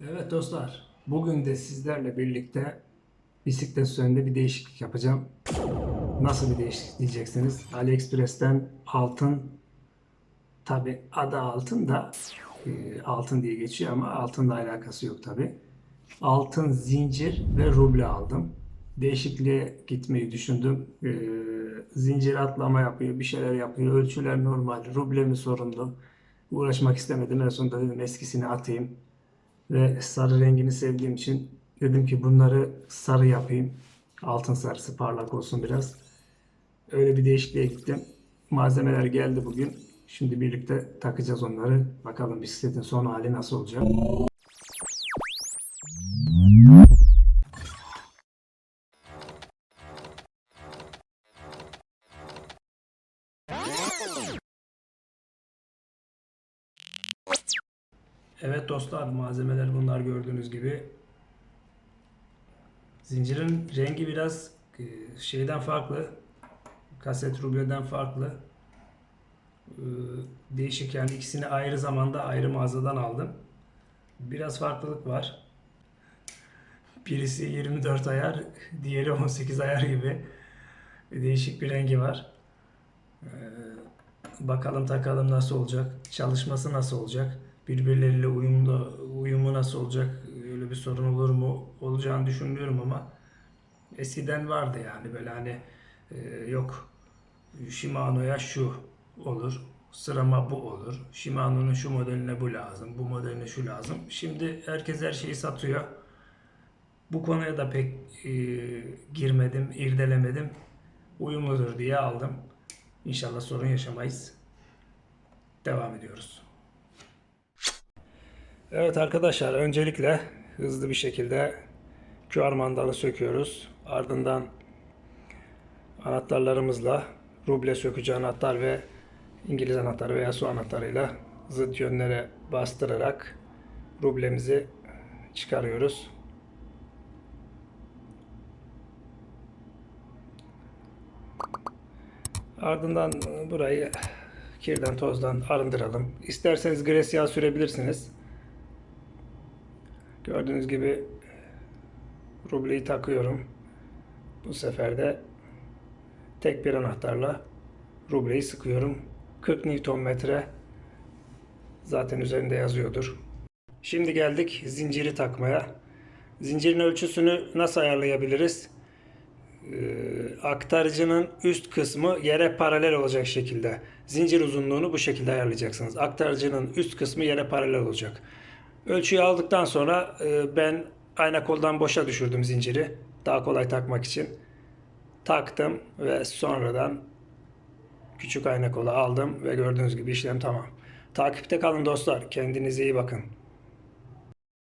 Evet dostlar, bugün de sizlerle birlikte bisiklet üzerinde bir değişiklik yapacağım. Nasıl bir değişiklik diyeceksiniz? AliExpress'ten altın, tabi adı altın da e, altın diye geçiyor ama altınla alakası yok tabi. Altın zincir ve ruble aldım. Değişikliğe gitmeyi düşündüm. E, zincir atlama yapıyor, bir şeyler yapıyor. Ölçüler normal, ruble mi sorunlu? Uğraşmak istemedim. En sonunda dedim eskisini atayım ve sarı rengini sevdiğim için dedim ki bunları sarı yapayım. Altın sarısı parlak olsun biraz. Öyle bir değişikliğe gittim. Malzemeler geldi bugün. Şimdi birlikte takacağız onları. Bakalım bisikletin son hali nasıl olacak. Evet dostlar malzemeler bunlar gördüğünüz gibi. Zincirin rengi biraz e, şeyden farklı. Kaset rubleden farklı. Ee, Değişik yani ikisini ayrı zamanda ayrı mağazadan aldım. Biraz farklılık var. Birisi 24 ayar, diğeri 18 ayar gibi. Değişik bir rengi var. Ee, Bakalım takalım nasıl olacak. Çalışması nasıl olacak. Birbirleriyle uyumlu, uyumu nasıl olacak. Öyle bir sorun olur mu? Olacağını düşünmüyorum ama eskiden vardı yani böyle hani e, yok Shimano'ya şu olur. Sırama bu olur. Shimano'nun şu modeline bu lazım. Bu modeline şu lazım. Şimdi herkes her şeyi satıyor. Bu konuya da pek e, girmedim, irdelemedim. Uyumludur diye aldım. İnşallah sorun yaşamayız. Devam ediyoruz. Evet arkadaşlar öncelikle hızlı bir şekilde QR mandalı söküyoruz. Ardından anahtarlarımızla ruble sökücü anahtar ve İngiliz anahtarı veya su anahtarıyla zıt yönlere bastırarak rublemizi çıkarıyoruz. Ardından burayı kirden tozdan arındıralım. İsterseniz gres yağı sürebilirsiniz. Gördüğünüz gibi rubleyi takıyorum. Bu sefer de tek bir anahtarla rubleyi sıkıyorum. 40 Newton metre zaten üzerinde yazıyordur. Şimdi geldik zinciri takmaya. Zincirin ölçüsünü nasıl ayarlayabiliriz? Ee, aktarıcının üst kısmı yere paralel olacak şekilde. Zincir uzunluğunu bu şekilde ayarlayacaksınız. Aktarıcının üst kısmı yere paralel olacak. Ölçüyü aldıktan sonra e, ben ayna koldan boşa düşürdüm zinciri. Daha kolay takmak için. Taktım ve sonradan küçük ayna kola aldım ve gördüğünüz gibi işlem tamam. Takipte kalın dostlar. Kendinize iyi bakın.